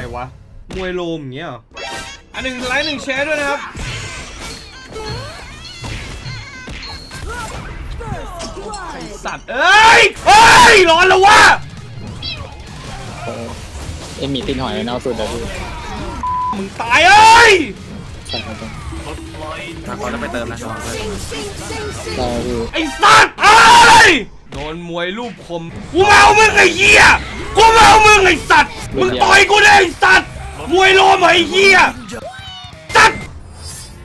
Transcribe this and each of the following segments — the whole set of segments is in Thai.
อะไรวะ มวยโลมอย่างเงี้ยเหรออันหนึ่งไลค์หนึ่งแชร์ด้วยนะครับ สัตว์ เอ้ยเอ้ย ร้อนแล้ววะ เอ็มมีตีนหอยไว้นอกสุดอะพี่มึงตายเอ้ย ใช่ครับผมถ้าเขาจะไปเติมนะระวังด้วยใช่พี่ไอ้สัตว์เอ้ยโดนมวยรูปคม กูมาเอามึงไอ้เหี้ย กูมาเอามึงไอ้สัตว์ มึงต่อยกูเลยไอ้สัตว์มวยโลมไอ้เหี้ยสัตว์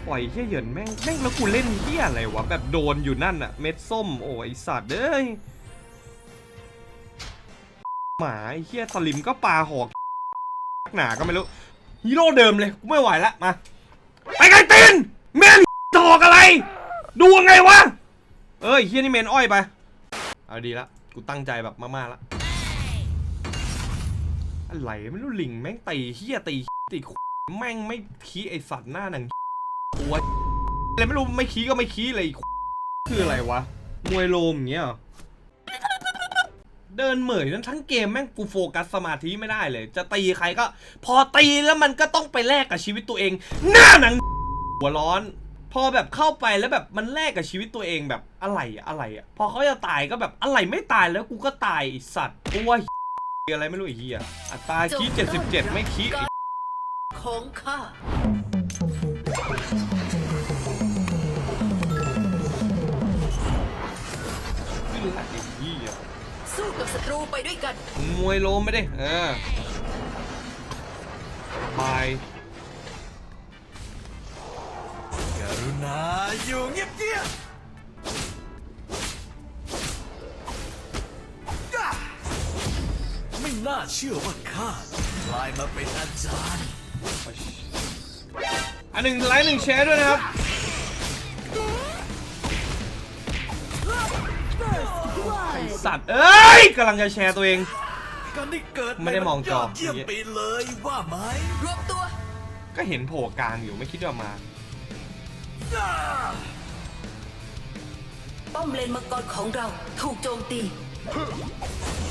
ปล่อยเหี้ยเหยินแม่งแม่งแล้วกูเล่นเหี้ยอะไรวะแบบโดนอยู่นั่นอะเม็ดส้มโอ้ยไอ้สัตว์เอ้ยหมาไอ้เหี้ยสลิมก็ปลาหอกหนาก็ไม่รู้ฮีโร่เดิมเลยกูไม่ไหวละมาไปไกลตีนเมนถอกอะไร ดูยังไงวะเอ้ยเฮียนี่เมนอ้อยไปเอาดีละกูตั้งใจแบบมากๆละ อะไรไม่รู้ลิงแม่งตีเฮียตีตีแม่งไม่ขี้ไอสัตว์หน้าหนังตัวอะไรไม่รู้ไม่ขี้ก็ไม่ขี้เลยคืออะไรวะมวยโลมอย่างเงี้ยเดินเหมยนั้นทั้งเกมแม่งกูโฟกัสสมาธิไม่ได้เลย จะตีใครก็ พอตีแล้วมันก็ต้องไปแลกกับชีวิตตัวเอง หน้าหนังหัวร้อน พอแบบเข้าไปแล้วแบบมันแลกกับชีวิตตัวเองแบบอะไรอะอะไรอะพอเขาจะตายก็แบบอะไรไม่ตายแล้วกูก็ตายสัตว์กูว่า อะไรไม่รู้ไอ้เหี้ยอัตราคีเจ็ดสิบเจ็ดไม่คีไอ้ของข้าขึ้นละไอ้เหี้ยสู้กับศัตรูไปด้วยกันมวยโลมไม่ได้เออบายกรุณาอยู่เงียบเงียบ น่าเชื่อว่าข้ากลายมาเป็นอาจารย์ อันหนึ่งไลค์หนึ่งแชร์ด้วยนะครับ สัตว์ เอ้ยกำลังจะแชร์ตัวเอง การได้เกิดไม่ได้มองจอยดเยี่ยมไปเลยว่าไหมรวมตัว ก็เห็นโผล่กลางอยู่ไม่คิดว่ามา ป้อมเลนมังกรของเราถูกโจมตี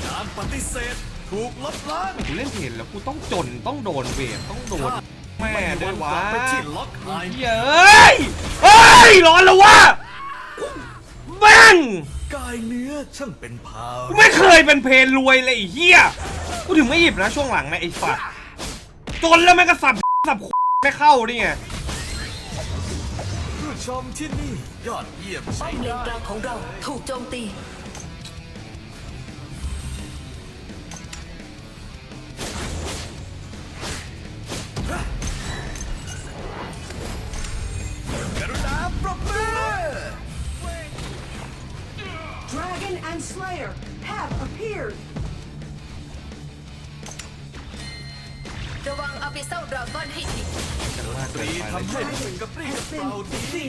การปฏิเสธ ถูกลบล้างกูเล่นเพจแล้วกูต้องจนต้องโดนเวทต้องโดนแม่ด้วยวะกลับไปที่ล็อกไฮเฮ้ยเฮ้ยร้อนแล้ววะแม่งกายเนื้อช่างเป็นพาวกูไม่เคยเป็นเพลรวยเลยไอ้เหี้ยกูถึงไม่หยิบนะช่วงหลังนะไอ้ฝัดจนแล้วแม่งก็สับสับไม่เข้านี่ไงผู้ชมที่นี่ยอดเยี่ยมป้ใช้อมเลนได้กลางของเราถูกโจมตี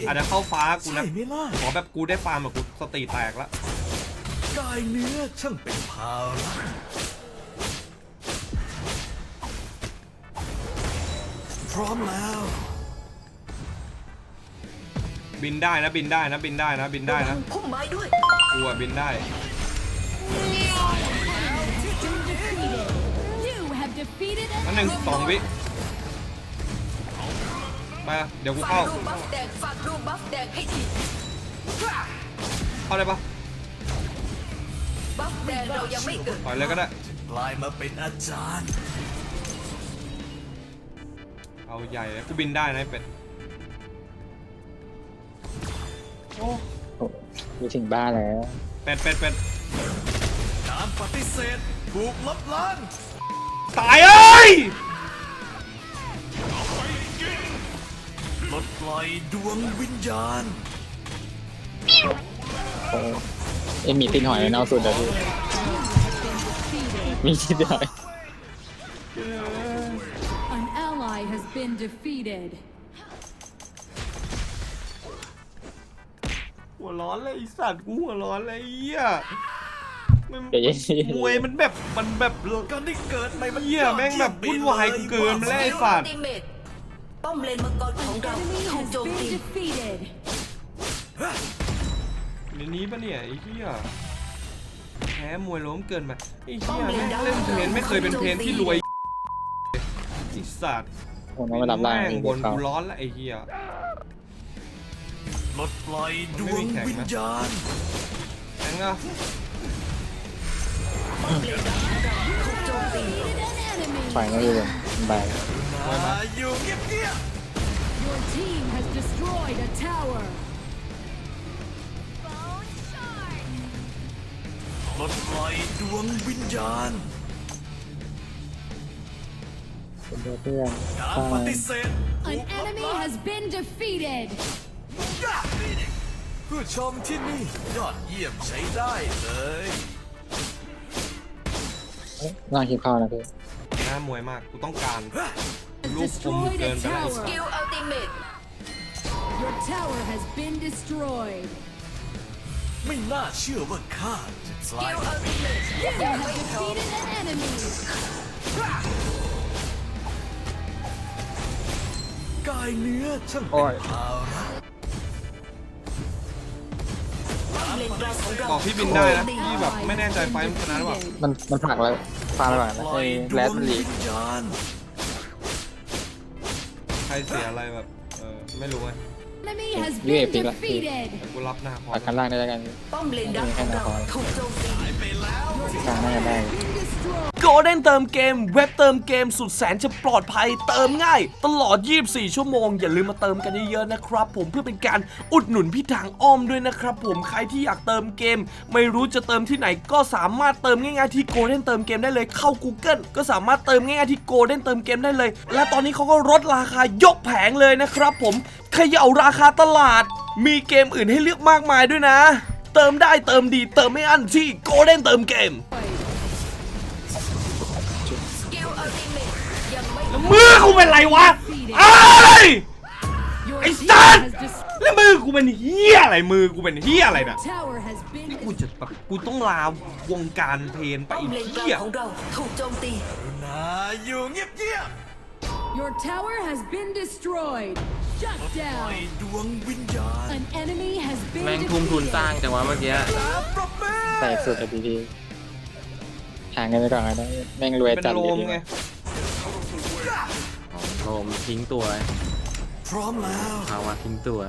อาจจะเข้าฟ้ากูใช่นะไหมล่ะขอแบบกูได้ฟาร์มแบบกูสติแตกแล้วกายเนื้อช่างเป็นพาวพร้อมแล้ว บินได้นะบินได้นะบินได้นะบินได้ระวันะงพุ่มไม้ด้วย กูอะบินได้ You have defeated an อันหนึ่งสองวิ มาเดี๋ยวกูฝากเข้ารูปบัฟแดงฝากรูปบัฟแดงให้ทีเข้าได้ปะบัฟแดงเรายังไม่เกิดปล่อยเลยก็ได้กลายมาเป็นอาจารย์ เอาใหญ่เลยกูบินได้นะไอ้เป็ดโอ้มีถึงบ้านแล้ว เป็ดเป็ดเป็ดการปฏิเสธถูกลบล้างตายเอ้ย ดปล่อยดวงวิญญาณโอ้เอ็มมีตีนหอยไว้นอกสุดอะพี่มีชิดหน่อย An ally has been defeated. หัวร้อนเลยไอ้สัตว์กูหัวร้อนเลยไอ้เหี้ยมันเดี๋ยวเย็นมวยมันแบบมันแบบ การได้เกิดใหม่มันเหี้ยแม่งแบบวุ่นวายกูเกินมาแล้วไอ้สัตว์ติเมตป้อมเลนมังกรของเรา Enemy ถูก has โจม been ตี defeated. ในนี้ปะเนี่ยไอ้เหี้ยแพ้มวยล้มเกินไปไอ้เหี้ยแม่งเล่นเพลนไม่เคยเป็นเพลนที่รวยไอสัตว์ผมต้องไปรับล่างแม่งนี่บนเขากูร้อนแล้วไอ้เหี้ยปลดปล่อยดวงวิญญาณแข็งอะป้อมเลนดาร์กของเราถูกโจมตี An enemy. ฝ่ายไม่ดีเลยบายนาอยู่เงียบ Your team has destroyed a tower. ๆปลดปล่อยดวงวิญญาณเป็นเพื่อนการข้าปมาฏิเสธ An enemy has been defeated. ผู้ชมที่นี่ยอดเยี่ยมใช้ได้เลยเอ้ยล่างคลิปเข้านะพี่ หน้ามวยมาก กูต้องการ Has ลูกอม destroyed เกิน a ไปแล้วไอ้สสัตกิว์ลอัลติเมท Your tower has been destroyed. ไม่น่าเชื่อว่าข้าจะกสลากิยลอัลติเมท You ยัง have ไม่พร้อม defeated an enemy. กายเนื้อช่างโอ้เป็นยภาระป้อมเลนกลางของเราบอกพี่บินได้นะ พี่แบบไม่แน่ใจไฟล์มันชนะหรือเปล่ามันมันผลักแล้ว ฟาดแล้วก่อนปนะล่อไอ้ยดแรวดงมันหลีวิกญญาณใครเสียอะไรแบบ เออไม่รู้ไง Enemy has You been ain't big like- defeated. แต่กูรับหน้าคอปักกันล่างได้แล้วกันป้อมเลนดาร์กของเราถูกโจมตี กลางน่าจะได้ Destroyed. โกลเด้นเติมเกม เว็บเติมเกมสุดแสนจะปลอดภัย เติมง่าย ตลอด 24 ชั่วโมง อย่าลืมมาเติมกันเยอะๆนะครับผมเพื่อเป็นการอุดหนุนพี่ทางอ้อมด้วยนะครับผมใครที่อยากเติมเกม ไม่รู้จะเติมที่ไหนก็สามารถเติมง่ายๆที่โกลเด้นเติมเกมได้เลยเข้า Google ก็สามารถเติมง่ายๆที่โกลเด้นเติมเกมได้เลย และตอนนี้เขาก็ลดราคายกแผงเลยนะครับผมเขย่าราคาตลาด มีเกมอื่นให้เลือกมากมายด้วยนะ เติมได้เติมดีเติมไม่อั้นที่โกลเด้นเติมเกม ม่แล้วมือกูเป็นไรวะไอ้ย Your Hey, team son! has destroyed. แล้วมือกูเป็นเฮียอะไรมือกูเป็นเฮียอะไรน่ะ Tower has been นี่กูจะแบบกูต้องลาวงการเพลนไปป้อมอีกเลนกลางเฮียของเราถูกโจมตีนาอยู่เงียบ Your tower has been destroyed. Shut ๆปล่อย down. ดวงวิญญาณ An enemy has been แม่งทุ่มทุนสร้าง defeated. จังวะเมื่อกี้ปรบมือใส่สุดอะดีๆห่างกันไปก่อนก็ได้แม่งรวยเป็นจัดโลเลยมทีไงโลมทิ้งตัวพร้อมแล้วภาวะทิ้งตัว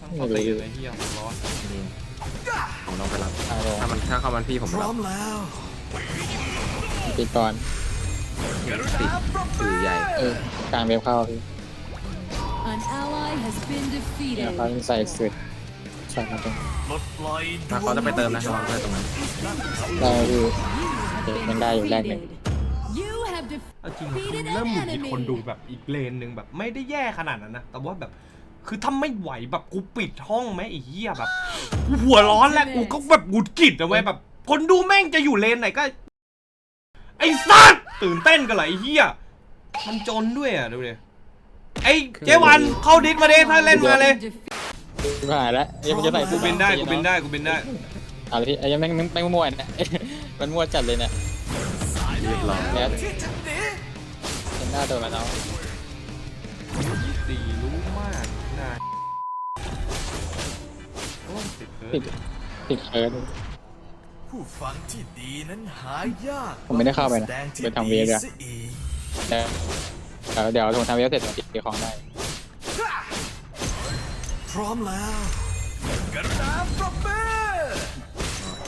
ต้องปกติเลยเฮียผมร้อนผมต้องไปรับทางลงถ้ามันถ้าเข้ามันพี่ผมพร้รัอบมแล้วปีก่อน ติดสื่อใหญ่เออกลางเว็บเข้าพี่ An ally has been เนี่ย defeated. เขาใส่สุดใส่มาตรงปลดปล่อยดถ้าวเขางจะไปเติมนะระวังด้วยตรงนั้น ได้พี่ Have Okay, been ยังได้อยู่แรกหนึ่ง defeated. You have เอาจริง defeated เริ่ม an หงุดหงิด enemy. คนดูแบบอีกเลนหนึ่งแบบไม่ได้แย่ขนาดนั้นนะ แต่ว่าแบบคือถ้าไม่ไหวแบบกูปิดห้องไหมไอ้เหี้ยแบบกูหัวร้อนแล้วกูก็แบบหงุดหงิดนะเว้ยแบบ คนดูแม่งจะอยู่เลนไหนก็ ไอ้สัตว์ตื่นเต้นกันเหรอไอ้เหี้ยมันจนด้วยอะดูดิไอ้เจวันเข้าดิสมาเด้ถ้าเล่นมาเลยกูหายแล้วยังมันจะใส่สุกูดบินได้กูบินได้กูบินได้เอาเลยพี่ไอ้ยังแม่งแม่งมั่วเนี่ยมันมั่วจัดเลยเนี่ย เรียบร้อยแล้วที่จะหนีเห็นหน้าโดนมาแล้วตีรู้มากน่าโอ้ยติดเคิร์ติดดติดเคิร์ด ผู้ฟังที่ดีนั้นหายากผมไม่ได้เข้าไปนะแสดงที่ไปทำเวฟดีอะซะอีกเดี๋ยวเดี๋ยวผมทำเว็บเสร็จผมติดของได้พร้อมแล้วกรุณาปรบมือ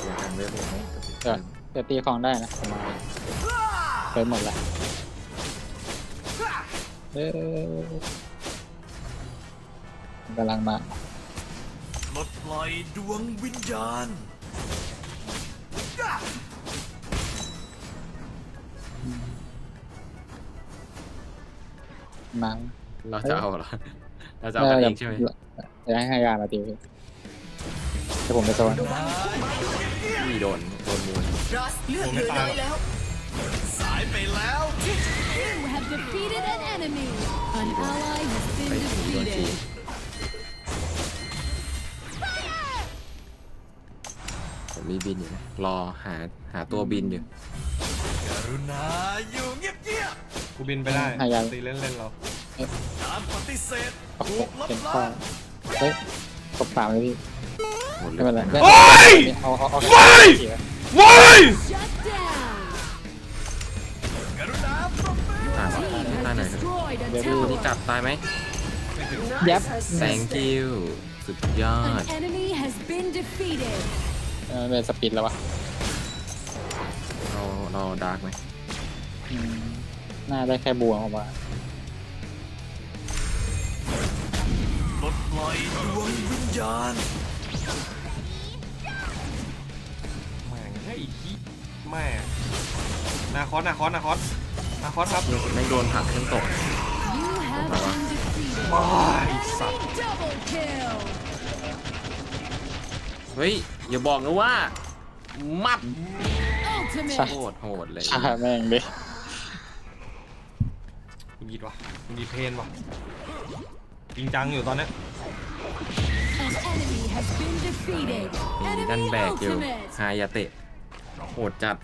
เดี๋ยวทำเว็บเลยเดี๋ยวเดี๋ยวตีของได้นะผมมา เคิร์ดหมดละเออกำลังมาปลดปล่อยดวงวิญญาณ มาเราจะเอาเหรอ เราจะเอากันเองใช่ไหมเดี๋ยวให้ให้ยามาตีพี่เดี๋ยวผมไปโซนพี่โดน โดนมูลรอสเลือดเหลือน้อยแล้ว defeated an enemy. An ally has been ไปถึงโดนจี defeated. ผมมีบินอยู่นะรอหาหาตัวบินอยู่ กรุณาอยู่เงียบกูบินไปได้ให้ยาตีเล่นเล่นๆเราๆการปฏิเสธโอ้โหถูกลบเป็นข้อล้างเฮ้ยตบปากเลยพี่หมดเลไม่เป็นไรยได้โอ้ยเอาเอาเอาเฮ้ยเสียว้าย Shut down. เดี๋ยวตัวนี้ tower. กลับตายไหมยับ thank you สุดยอด An enemy has been defeated. เออเป็นสปีดแล้ววะเราเราดาร์กไหมอืมน่าได้แค่บวงออกมาปลดปล่อยดวงวิญญาณแม่งไอ้ขี้แม่งนาคอสนาคอสนาคอสนาคอสครับ ไม่งโดนผลักขึ้นตก You have been defeated. ว้ายสัตว์ Double kill. เฮ้ย อย่าบอกนะว่า มับ Ultimate. โหดโหดเลยฆ่าแม่งดิมึงหยิดวะมึงหยิดเพนวะจริงจังอยู่ตอนเนี้ย An enemy has been defeated. มีดัน Enemy แบกอยู่ ultimate. ฮายาเตะโหดจัด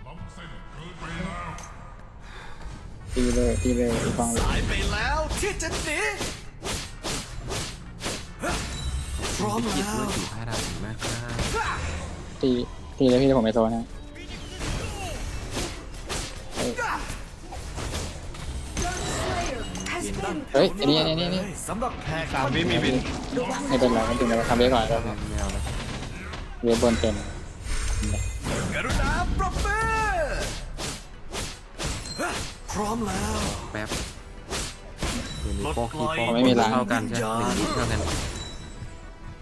ตีเลยตีเลยตีฟองเลยหายไปแล้วที่จะหนีพร้อมคิดแล้วว่าสีผ้าดำมากครับตีตีเลยพี่เดี๋ยวผมไปโซนนะ Slayer has been เฮ้ยอันนี้อันนี้อันนี้สำหรับแขกสามวิมีบินไม่เป็นไรไม่เป็นไรทำเวฟก่อนไม่เอาแล้วเวฟบนเต็มกรุณาปรบมือพ ร้อมแล้วแป๊บเดี๋ยวนี้โป๊กขี้โป๊กไม่มีล้าง เท่ากันใช่ไหมหนึ่งนิดเท่ากัน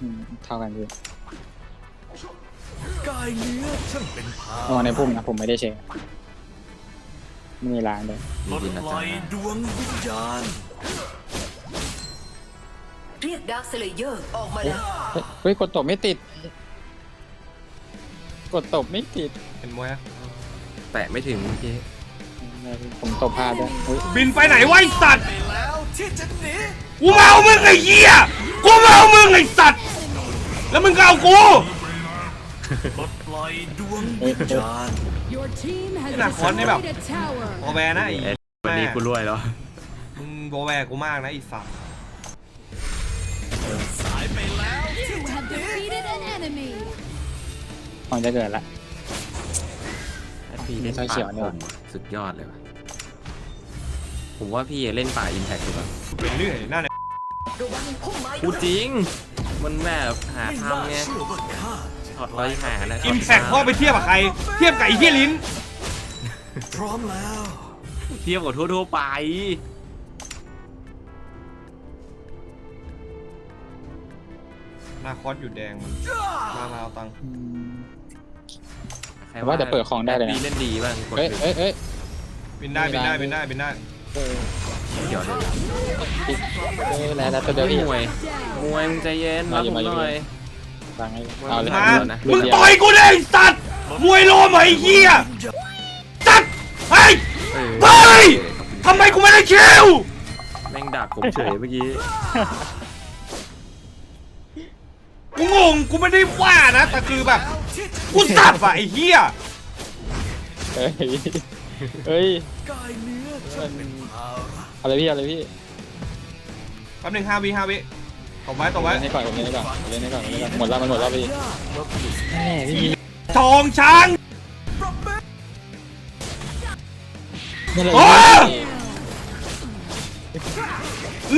อืมเท่ากันพี่กายเนื้อช่างเป็นพานอนในพุ่มนะผมไม่ได้เช็คไม่มีล้างเลยปลดปล่อยดวงวิญญาณเรียกดาร์คสเลเยอร์ออกมาแล้วเฮ้ยเฮ้ยกดตบไม่ติด กดตบไม่ติดเป็นมวยอะแตะไม่ถึงเมื่อกี้ ผมตบพลาดด้วยเฮ้ยบินไปไหนวะไอสัตว์ไปแล้วที่จะหนีกูมาเอามึงไอ้เหี้ยกูมาเอามึงไอ้สัตว์แล้วมึงก็เอากูปลดปล่อยดวงวิญญาณ Your team has นี่นะคอนนี่แบบ destroyed a tower. โอแวร์นะไอ้เอ๊ะวันนี้กูรวยแล้ว มึงโบแวร์กูมากนะไอ้สัตว์สายไปแล้ว You have defeated an enemy. ของจะเกิดละถ้า พี่เล่นใช่ป่าเขียวเนี่ผยมสุดยอดเลยว่ะผมว่าพี่เล่นป่าอิมแพคดีกว่าเป็นเรื่อยหน้าเนี่ยระวังพุ่มไม้พูด้ดวยจริง มันแบบหาไม่น่าทำไงเชื่อว่าข้าถอดร้อยหานะอิมแพคพ่อไปเทียบกับใคร เทียบกับไอ้เหี้ยลิ้น พร้อมแล้ว เทียบกับทั่วๆไปหน้าคอสอยู่แดงมันมามาเอาตังค์อืม ใครแต่ว่าจะเปิดของได้เลยนะพี่เล่นดีบ้างกดเอ้ยหนึ่งเอ้ยเอ้ย บินได้บินได้บินได้บินได้เอ้ยเดี๋ยวเลยเอ้ยแล้วแล้วตัวเดียวเฮ้ยพี่มวย มวยมึงใจเย็นมารับอยู่ผมมาอยู่หน่อย ฟังให้เอาเลยมามานะ มึงต่อยกูเลยไอ้สัตว์มวยโลมไอ้เหี้ยสัตว์เฮ้ยเออเฮ้ยทำไมกูไม่ได้คิวแม่งดักผมเฉยเมื่อกี้ กูงงกูไม่ได้ว่านะแต่คือแบบ กูสับอะไอ้เหี้ยเฮ้ยเฮ้ยกายเนื้อช่างเป็นภาระเอาเลยพี่เอาเลยพี่แป๊บหนึงห้าวิห้าวิตบไว้ตบไว้เล่นให้ก่อนผมเล่นให้ก่อนผมเล่นให้ก่อนผมเล่นให้ก่อนหมดแล้วมันหมดแล้วพี่แม่พี่ทองช้าง นี่เลยโอ้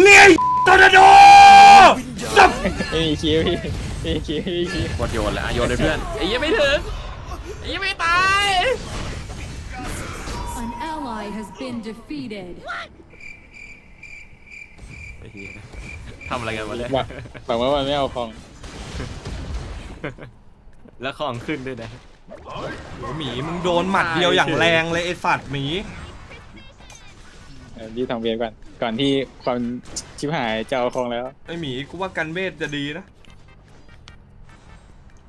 เลียตอร์นาโดสับไม่มีคิวพี่ ไม่คิวไม่คิวกดโยนแล้วอะโยนเลยเพื่อนไอ้ยังไม่ถึงไอ้ยังไม่ตาย An ally has been defeated. ไอ้เหี้ยทำอะไรกันวะเนี่ยบอกบอกว่ามันไม่เอาของแล้วของขึ้นด้วยนะโอ้หมีมึงโดนหมัดเดียวอย่างแรงเลยไอ้สัตว์หมีเออพี่ทำเวียนก่อน ก่อนที่ความชิบหายจะเอาของแล้ว ไอ้หมีกูว่ากันเวทจะดีนะ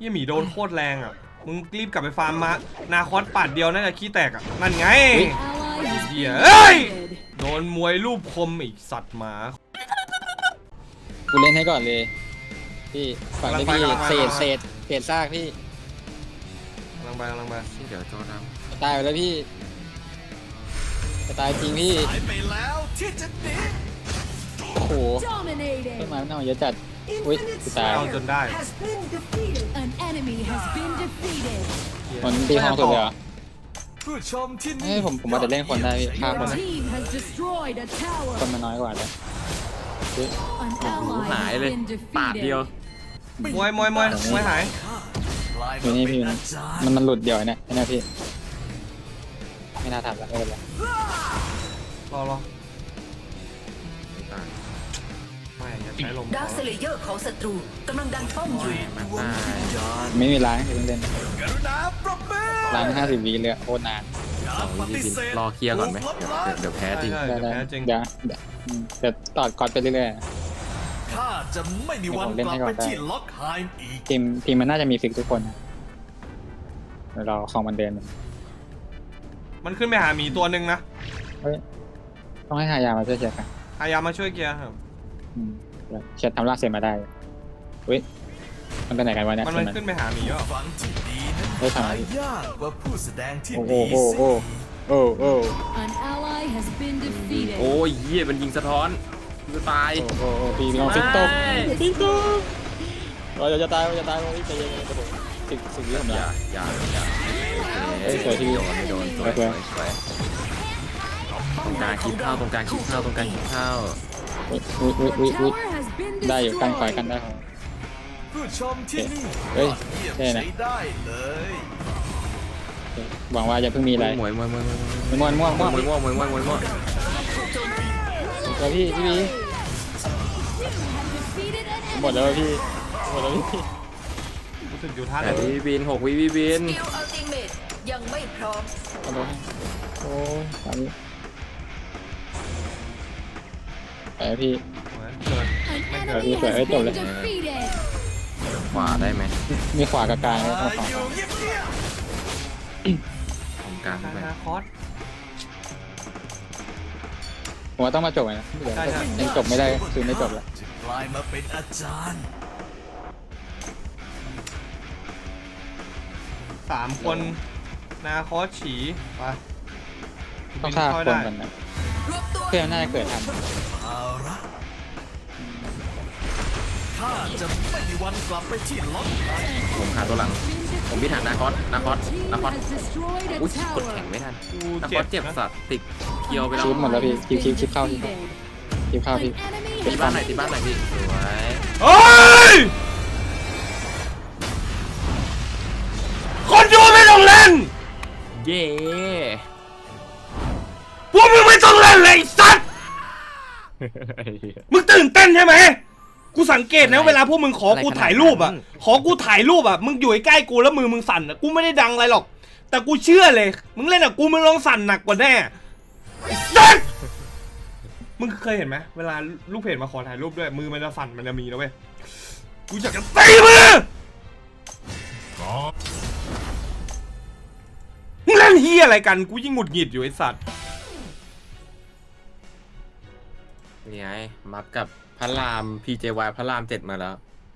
ยหมีโดนโคตรแรงอะ มึงรีบกลับไปฟาร์มมา นาคอสปัดเดียวน่าจะขี้แตกอะ นั่นไง Ally has been Yeah. Hey! defeated. โดนมวยรูปคมอีกสัตว์หมา กูเล่นให้ก่อนเลย พี่ฝั่งที่พี่กำลังไป เศษกำลังไปเศษเศษซากพี่กำลังไปกำลังไปเดี๋ยวโจดจะตายไปแล้วพี่จะตายจริงพี่สายไปแล้วที่จะหนีโอ้โห Dominating. ต้นไม้มันเอาเยอะจัด Ui, Infinite cái tài. Ao chân đai. Slayer has been defeated. An enemy has been defeated. มันตีห้องสุดเลยเหรอผู้ชมที่เฮ้นี่ยผมผมว่าจะเล่นคนได้พี่ฆ่า Your คนนะ team has destroyed a คน tower. มันน้อยกว่าเลย An โอ้โห ally หาย has เลย been ปาดเดียว defeated. มวยมวยมวยมวยหายกลายอยู่มานี่เป็พี่นมันอาจารย์มันมันหลุดเดียวเนี่ยไอ้เนี่ยพี่ ไม่น่าทำละไม่เป็นไรรอรอ ใช้ลมดาร์คเซเลเยอร์ของศัตรูกำลังดันป้อมอยู่มันตายไม่มีล้างให้เล่นกรุณาปรบมือล้างห้าสิบวิเลยโคตรนานอย่าสองปวิฏิบินเสธรอเคลียร์ก่อนไหมเดี๋ยวเดี๋ยวเดี๋ยวแพ้จริง ใช่ได้เดี๋ยวได้แพ้จริง เดี๋ยวเดี๋ยวอืมเดี๋ยวต่อกอดไปเรื่อย ข้าจะไม่มีวันเดี๋ยวผมเล่นกลับให้ก่ไปอนได้ที่ล็อกไฮม์อีก ๆทีมทีมมันน่าจะมีฟิกทุกคนนะเดี๋ยวเราของมันเดินมันขึ้นไปหาหมีตัวหนึ่งนะ เฮ้ยต้องให้หายามาช่วยเชียร์กันพยายามมาช่วยเกียร์ครับ อืม เดี๋ยวเชียร์ทำลากเสร็จมาได้เฮ้ยมันไปไหนกันวะเนี่ยมันเห็มันนไหมขึ้นไปหาหมีแล้วฝันที่ดีนั้นเฮ้ยทำไมหายากกว่าผู้แสดงที่โอ้โหดีโอ้สิโหโอ้โห An ally has been defeated. โอ้ยเหี้ยมันยิงสะท้อนจะตายโอ้โหปีน้องฟิกตกไม่ ฟิกตกเราจะตายเราจะตายเราจะยังไงกระโดดสิบสิบวิผมอละย่าอย่าอย่าเอ้ยสวยที่โดนไม่โดนสวยสสววยยสวยตรงกลางคลิปเข้าตรงกลางคลิปเข้าตรงกลางคลิปเข้า อุ้ยอุ้ยอุ้ย Your อุ้ยอุ้ย tower has been ได้อยู่กันคอย destroyed. กันได้ของผู้ชมที่นี่เฮ้ยอดเยี่ยมเท่นะ ใช้ได้เลยหวังว่าอย่าเพิ่งมีอะไรมวยมวยมวยมวยม่วงม่วงม่วงมวยม่วงมวยม่วงมวยม่วงเจอพี่พี่พี่ Defeated an หมดแล้วพี่หมดแล้วพี่รู้สึกอยู่ท่าแต่ไหนวิบินหกวิวิบินสกิลอัลติเมตยังไม่พร้อม ขอโทษให้โอ้ยตามนี้ ไปแล้วพี่เกิด An Ờ, enemy đi khỏe has been lên. defeated. ขวาได้ไหมมีขวากับกลางแล้วมาขวาอยู่เงียบตรงกลางนาไป นาคอส ผมว่าต้องมาจบเลยนะเดี๋ยวใช่ใช่ ยังจบไม่ได้คือไม่จบแล้วจะกลายมาเป็นอาจารย์ สามคน นาคอสฉีไปต้องฆ่าคนกันนะ เพื่อนน่าจะเกิดทันเอาละข้าจะไม่มีวันกลับไปที่ล็อกไฮม์ผมขาตัวหลัง ผมพิถันนาคอสนาคอส Team นาคอส has destroyed a อุ้ยกดแข็ง tower. ไม่ทันกูนาคเจ็อบสเจ็บนะสัตว์ติดเคียวไปแล้วชิปหมดแล้วพี่ชิปชิปชิปเข้าชิป Defeated. ชิปเข้า An พี่ enemy ตี has บ้านไหนอยตีบ้านไหนอยพี่สวยเฮ้ยคนดูไม่ต้องเล่น เย้พวกมึง ไม่ต้องเล่นเลยไอ้สัตว์มึงตื่นเต้นใช่ไหมกูสังเกตนะเวลาพวกมึงขอกูถ่ายรูปอะขอกูถ่ายรูปอะมึงอยู่ใกล้ๆกูแล้วมือมึงสั่นอะกูไม่ได้ดังอะไรหรอก แต่กูเชื่อเลย มึงเล่นอะกูมึงลองสั่นหนักกว่าแน่ไอ้สัตว์มึงเคยเห็นไหมเวลาลูกเพจมาขอถ่ายรูปด้วย มือมันจะสั่นมันจะมีนะเว้ยกูอยากจะตีมือมึงเล่นเฮียอะไรกันกูยิ่งหงุดหงิดอยู่ไอ้สัตว์ นี่ไง มักกับพระราม PJY พระรามเจ็ดมาแล้ว